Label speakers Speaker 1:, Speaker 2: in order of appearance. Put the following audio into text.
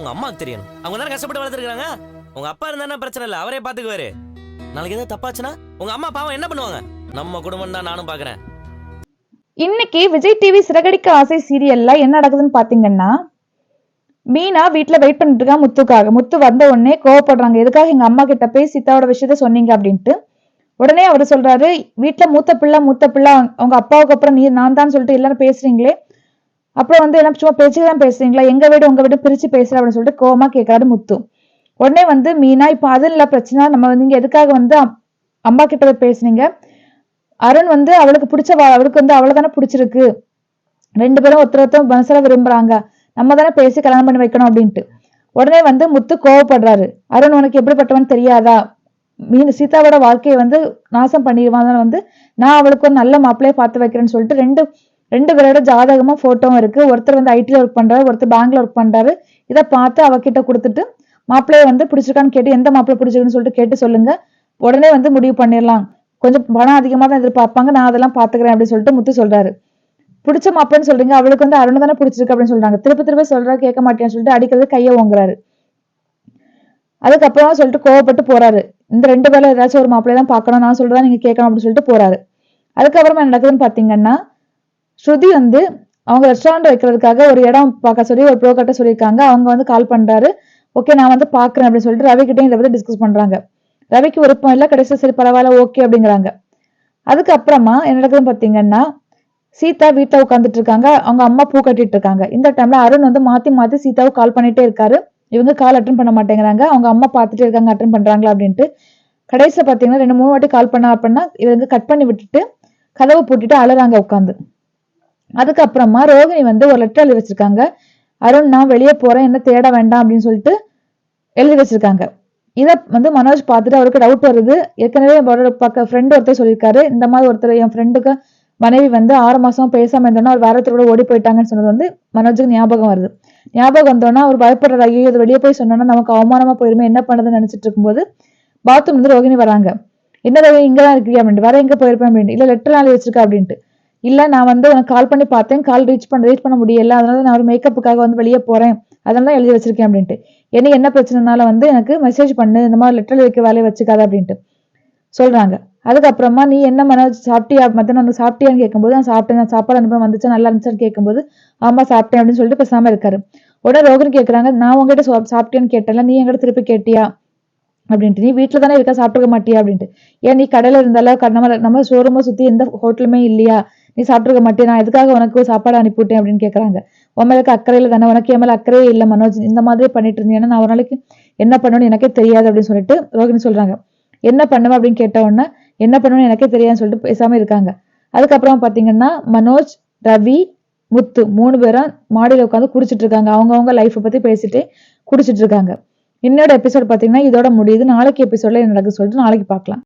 Speaker 1: உங்க அம்மாவுக்கு தெரியணும் அவங்க தானே கஷ்டப்பட்டு வளர்த்துருக்காங்க உங்க அப்பா இருந்தா பிரச்சனை இல்லை. அவரே பாத்துக்குவாரு. நாளைக்கு ஏதாவது தப்பாச்சுன்னா உங்க அம்மா பாவம் என்ன பண்ணுவாங்க? நம்ம குடும்பம் தான் நானும் பாக்குறேன்.
Speaker 2: இன்னைக்கு விஜய் டிவி சிறகடிக்க ஆசை சீரியல்ல என்ன நடக்குதுன்னு பாத்தீங்கன்னா மீனா வீட்ல வெயிட் பண்ணிட்டு இருக்கா முத்துக்காக. முத்து வந்த உடனே கோவப்படுறாங்க. எதுக்காக எங்க அம்மா கிட்ட போய் சீதாவோட விஷயத்த சொன்னீங்க அப்படின்ட்டு. உடனே அவர் சொல்றாரு வீட்ல மூத்த பிள்ளை மூத்த பிள்ளை அவங்க- அவங்க அப்பாவுக்கு அப்புறம் நீ நான் தான் சொல்லிட்டு எல்லாரும் பேசுறீங்களே. அப்புறம் வந்து என்ன சும்மா பேச்சுக்கு தான் பேசுறீங்களா? எங்க வீடு உங்க வீடு பிரிச்சு பேசுற அப்படின்னு சொல்லிட்டு கோமா கேட்கறாரு முத்து. உடனே வந்து மீனா இப்ப அது இல்ல பிரச்சனை நம்ம வந்து இங்க எதுக்காக வந்து அம்மா கிட்ட பேசுனீங்க? அருண் வந்து அவளுக்கு பிடிச்ச அவளுக்கு வந்து அவளை தானே பிடிச்சிருக்கு. ரெண்டு பேரும் ஒருத்தர் ஒருத்தர் மனசுல விரும்புறாங்க. நம்ம தானே பேசி கல்யாணம் பண்ணி வைக்கணும் அப்படின்ட்டு. உடனே வந்து முத்து கோவப்படுறாரு. அருண் உனக்கு எப்படிப்பட்டவன் தெரியாதா? மீன் சீதாவோட வாழ்க்கையை வந்து நாசம் பண்ணிடுவான் அதனால வந்து நான் அவளுக்கு ஒரு நல்ல மாப்பிள்ளைய பார்த்து வைக்கிறேன்னு சொல்லிட்டு ரெண்டு ரெண்டு பேரோட ஜாதகமும் போட்டோவும் இருக்கு. ஒருத்தர் வந்து ஐடியில் ஒர்க் பண்றாரு ஒருத்தர் பேங்க்ல ஒர்க் பண்றாரு. இதை பார்த்து அவகிட்ட கொடுத்துட்டு மாப்பிள்ளைய வந்து பிடிச்சிருக்கான்னு கேட்டு எந்த மாப்பிள்ளை பிடிச்சிருக்குன்னு சொல்லிட்டு கேட்டு சொல்லுங்க. உடனே வந்து முடிவு பண்ணிடலாம். கொஞ்சம் பணம் அதிகமா தான் எதிர்பார்ப்பாங்க. நான் அதெல்லாம் பாத்துக்கிறேன் அப்படின்னு சொல்லிட்டு முத்து சொல்றாரு. பிடிச்ச மாப்பிள்ளைன்னு சொல்றீங்க. அவளுக்கு வந்து அருண் தானே பிடிச்சிருக்கு அப்படின்னு சொல்றாங்க. திருப்பி திருப்பி சொல்றா கேட்க மாட்டேன்னு சொல்லிட்டு அடிக்கிறது கையை ஓங்குறாரு. அதுக்கப்புறமா சொல்லிட்டு கோவப்பட்டு போறாரு. இந்த ரெண்டு பேர்ல ஏதாச்சும் ஒரு மாப்பிள்ளை தான் பார்க்கணும். நான் சொல்றதா நீங்க கேட்கணும் அப்படின்னு சொல்லிட்டு போறாரு. அதுக்கப்புறமா நடக்குதுன்னு பாத்தீங்கன்னா ஸ்ருதி வந்து அவங்க ரெஸ்டாரண்ட் வைக்கிறதுக்காக ஒரு இடம் பார்க்க சொல்லி ஒரு ப்ரோக்கர்ட்ட சொல்லியிருக்காங்க. அவங்க வந்து கால் பண்றாரு. ஓகே நான் வந்து பாக்குறேன் அப்படின்னு சொல்லிட்டு ரவி கிட்டையும் இதை பற்றி டிஸ்கஸ் பண்றாங்க. ரவிக்கு விருப்பம் இல்லை கடைசியில் சரி பரவாயில்ல ஓகே அப்படிங்கிறாங்க. அதுக்கப்புறமா என்ன நடக்குதுன்னு பாத்தீங்கன்னா சீதா வீட்டில் உட்காந்துட்டு இருக்காங்க. அவங்க அம்மா பூ கட்டிட்டு இருக்காங்க. இந்த டைம்ல அருண் வந்து மாத்தி மாத்தி சீதாவுக்கு கால் பண்ணிட்டே இருக்காரு. இவங்க கால் அட்டன் பண்ண மாட்டேங்கிறாங்க. அவங்க அம்மா பார்த்துட்டே இருக்காங்க அட்டன் பண்றாங்களா அப்படின்ட்டு. கடைசியில் பார்த்தீங்கன்னா ரெண்டு மூணு வாட்டி கால் பண்ணா அப்படின்னா இவங்க கட் பண்ணி விட்டுட்டு கதவை போட்டுட்டு அழுறாங்க உட்காந்து அதுக்கப்புறமா ரோகிணி வந்து ஒரு லெட்டர் எழுதி வச்சிருக்காங்க. அருண் நான் வெளியே போறேன் என்ன தேட வேண்டாம் அப்படின்னு சொல்லிட்டு எழுதி வச்சிருக்காங்க. இதை வந்து மனோஜ் பார்த்துட்டு அவருக்கு டவுட் வருது. ஏற்கனவே அவரோட பக்க ஃப்ரெண்டு ஒருத்தர் சொல்லியிருக்காரு. இந்த மாதிரி ஒருத்தர் என் ஃப்ரெண்டுக்கு மனைவி வந்து ஆறு மாசம் பேசாம இருந்தோன்னா அவர் வேற ஒருத்தர் கூட ஓடி போயிட்டாங்கன்னு சொன்னது வந்து மனோஜுக்கு ஞாபகம் வருது. ஞாபகம் வந்தோன்னா அவர் பயப்படுற ஐயோ இது வெளியே போய் சொன்னோன்னா நமக்கு அவமானமா போயிருமே என்ன பண்ணுறதுன்னு நினைச்சிட்டு இருக்கும்போது பாத்ரூம் வந்து ரோகிணி வராங்க. என்ன ரோகிணி இங்க தான் இருக்கிறியா அப்படின்ட்டு வேற எங்க போயிருப்பேன்? அப்படின்ட்டு இல்ல லெட்டர் நாள் வச்சிருக்கா அப்படின்ட்டு. இல்லை நான் வந்து உனக்கு கால் பண்ணி பார்த்தேன். கால் ரீச் பண்ண ரீச் பண்ண முடியல. அதனால நான் ஒரு மேக்கப்புக்காக வந்து வெளியே போறேன். அதனால தான் எழுதி வச்சிருக்கேன் அப்படின்ட்டு. என்ன என்ன பிரச்சனைனால வந்து எனக்கு மெசேஜ் பண்ணு. இந்த மாதிரி லெட்டர் வைக்க வேலையை வச்சுக்காத அப்படின்ட்டு. சொல்றாங்க. அதுக்கப்புறமா நீ என்ன மனோஜ் சாப்பிட்டியா? மத்தியானம் வந்து சாப்பிட்டியான்னு கேட்கும்போது நான் சாப்பிட்டேன். நான் சாப்பாடு அனுப்ப வந்துச்சு? நல்லா இருந்துச்சான்னு கேட்கும்போது ஆமா சாப்பிட்டேன் அப்படின்னு சொல்லிட்டு பேசாம இருக்காரு. உடனே ரோகன் கேட்கறாங்க நான் உங்ககிட்ட சாப்பிட்டேன்னு கேட்டல நீ என்கிட்ட திருப்பி கேட்டியா? அப்படின்ட்டு. நீ வீட்டில் தானே இருக்க? சாப்பிட்டுக்க மாட்டியா? அப்படின்ட்டு. ஏன் நீ கடையில் இருந்தாலும் நம்ம நம்ம ஷோரூமை சுற்றி எந்த ஹோட்டலுமே இல்லையா? நீ சாப்பிட்ருக்க மாட்டே நான் எதுக்காக உனக்கு சாப்பாடு அனுப்பிவிட்டேன் அப்படின்னு கேட்குறாங்க உன் மேலுக்கு தானே? உனக்கு என் மேலே அக்கறையே இல்லை மனோஜ். இந்த மாதிரி பண்ணிட்டு இருந்தேன் நான் ஒரு நாளைக்கு என்ன பண்ணணும்னு எனக்கே தெரியாது அப்படின்னு சொல்லிட்டு ரோகிணி சொல்கிறாங்க என்ன பண்ணுவேன் அப்படின்னு கேட்ட உடனே என்ன பண்ணணும்னு எனக்கே தெரியாதுன்னு சொல்லிட்டு பேசாமல் இருக்காங்க. அதுக்கப்புறம் பார்த்தீங்கன்னா மனோஜ் ரவி முத்து மூணு பேரும் மாடியில் உட்காந்து குடிச்சிட்டு இருக்காங்க. அவங்கவுங்க லைஃப்பை பற்றி பேசிட்டு குடிச்சிட்டு இருக்காங்க. இன்னோட எபிசோட் பார்த்தீங்கன்னா இதோட முடியுது. நாளைக்கு எபிசோட்ல என்ன சொல்லிட்டு நாளைக்கு பார்க்கலாம்